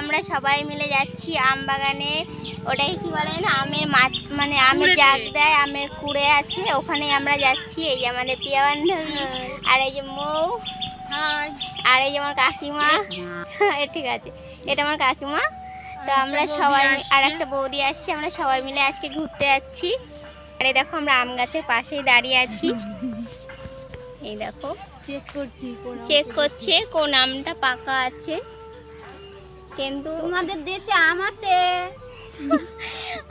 আমরা সবাই মিলে যাচ্ছি আম বাগানে। ওটাকে কি বলে না? আমের মাছ মানে আমের। জাগ দেয় আমের কুড়ে আছে। ওখানে আমরা যাচ্ছি। এই যে আমাদের প্রিয়া বান্ধবী আর এই যে মৌ। আর এই যে আমার কাকিমা। এ ঠিক আছে। এটা আমার কাকিমা। তো আমরা সবাই আর একটা বৌদি আসছি। আমরা সবাই মিলে আজকে ঘুরতে যাচ্ছি। আর এই দেখো আমরা আম গাছের পাশেই দাঁড়িয়ে আছি। এই দেখো। চেক করছি চেক করছে কোন আমটা পাকা আছে। কিন্তু তোমাদের দেশে আম আছে।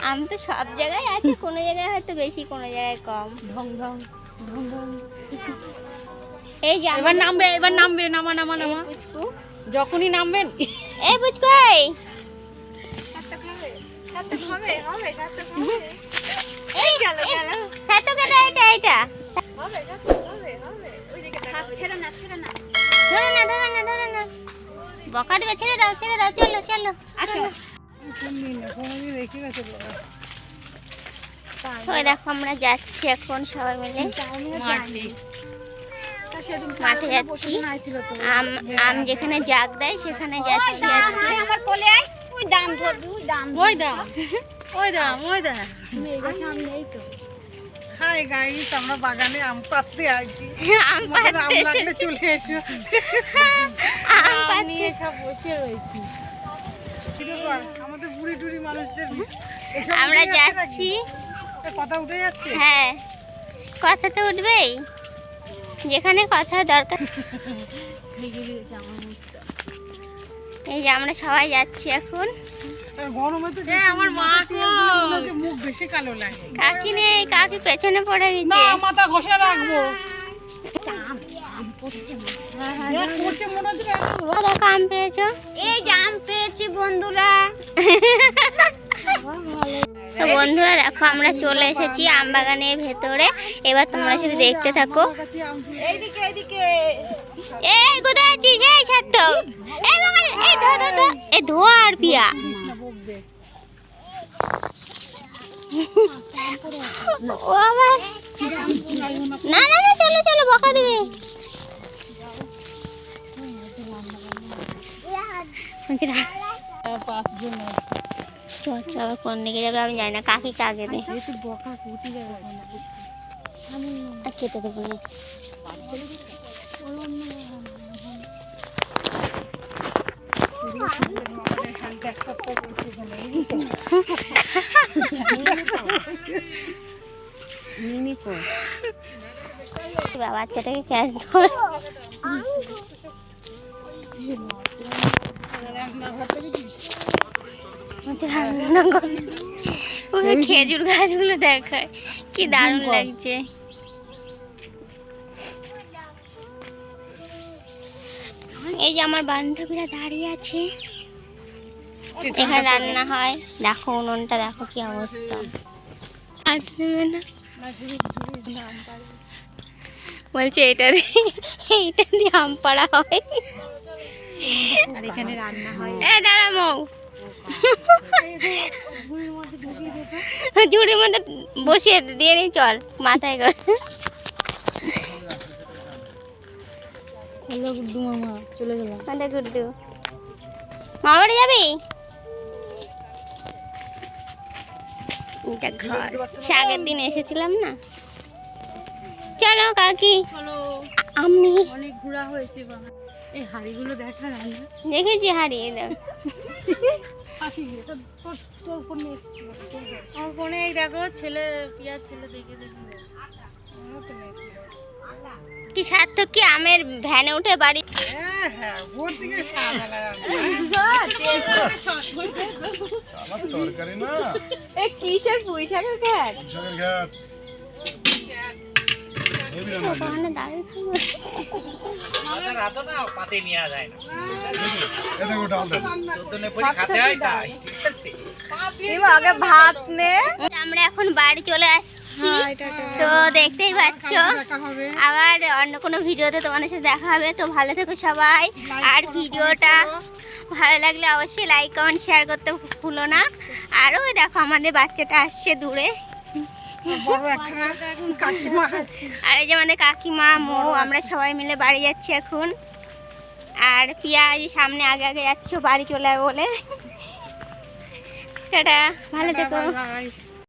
আম তো সব জায়গায় আছে কোনো জায়গায় হয়তো বেশি কোনো জায়গায় কম। ঢং ঢং ঢং ঢং। এই যে এবার নামবে এবার নামবে নামা নামা এই নামা। পুচকু। যখনই নামবেন। এই পুচকু এই। ছেড়ে না ছেড়ে না। বকা দেবে ছেড়ে দাও ছেড়ে দাও চলো চলো আসো। ওই দেখো আমরা যাচ্ছি এখন সবাই মিলে। মাঠে। যাচ্ছি। আম আম যেখানে জাগ দেয় সেখানে যাচ্ছি আজকে। আমার কোলে আয়। ওই দাম ধরবি ওই দাম ওই দাম ওই দাম ওই দাম। হাই গাইস আমরা বাগানে আম পাততে আছি আম লাগলে চলে এসো। নিয়ে সব বসে রয়েছি। আমাদের বুড়ি টুড়ি মানুষদের আমরা যাচ্ছি। কথা উঠে যাচ্ছে? হ্যাঁ। কথা তো উঠবেই। যেখানে কথা দরকার। এই যে আমরা সবাই যাচ্ছি এখন। হ্যাঁ, আমার মা বেশি হচ্ছে মুখ বেশি কালো লাগে। কাকি নেই কাকি পেছনে পড়ে না গেছে মাথা ঘষে রাখব। আম পেয়েছ? এই যে আম পেয়েছি বন্ধুরা। তো বন্ধুরা দেখো আমরা চলে এসেছি আম বাগানের ভেতরে। এবার তোমরা শুধু দেখতে থাকো। এই কোথায় আছিস? এই ছাত্র এই ধো ধো ধো এই ধো আর পিয়া। ও আবার বলছি রা- পাঁচজন চ চ আবার কোন দিকে যাবে আমি জানি না কাকি কাকে দে একটু বকা কুটি যাবে আর কেটে দেবো না এক সপ্তাহ করছি এখানে, বুঝেছ? বা- বাচ্চাটাকে ক্যাচ ধর খেজুর গাছগুলো দেখায়। কি দারুণ লাগছে। এই যে আমার বান্ধবীরা দাঁড়িয়ে আছে। এখানে রান্না হয়। দেখো উনুনটা দেখো কি অবস্থা। বলছে এটা দিয়ে এইটা দিয়ে আম পাড়া হয়। আর এখানে রান্না হয়। এ ঝুড়ির মধ্যে বসিয়ে দিয়ে নি চল মাথায় করে। চলে গেলাম। বাড়ি যাবি? এটা ঘর। সে আগের দিন এসেছিলাম না। চলো কাকি। আম অনেক ঘোরা হয়েছে বাবা এই হাড়িগুলো দেখ না রান্না। দেখেছি হারিয়ে দেখ। আমার ফোনে এই দেখো ছেলে পিয়ার ছেলে দেখে দেখে। আমার তো নেই। কি সার্থক কি আমের ভ্যানে উঠে বাড়ি? হ্যাঁ, হ্যাঁ, তরকারি না। কিসের পুঁই শাকের ঘ্যাট আমরা এখন বাড়ি চলে আসছি। তো দেখতেই পাচ্ছ। আবার অন্য কোনো ভিডিওতে তোমাদের সাথে দেখা হবে। তো ভালো থেকো সবাই। আর ভিডিওটা ভালো লাগলে অবশ্যই লাইক কমেন্ট শেয়ার করতে ভুলো না। আর ওই দেখো আমাদের বাচ্চাটা আসছে দূরে। আর এই যে আমাদের কাকিমা মৌ আমরা সবাই মিলে বাড়ি যাচ্ছি এখন। আর পিয়া সামনে আগে আগে যাচ্ছে বাড়ি চলে বলে। টাটা ভালো থেকো।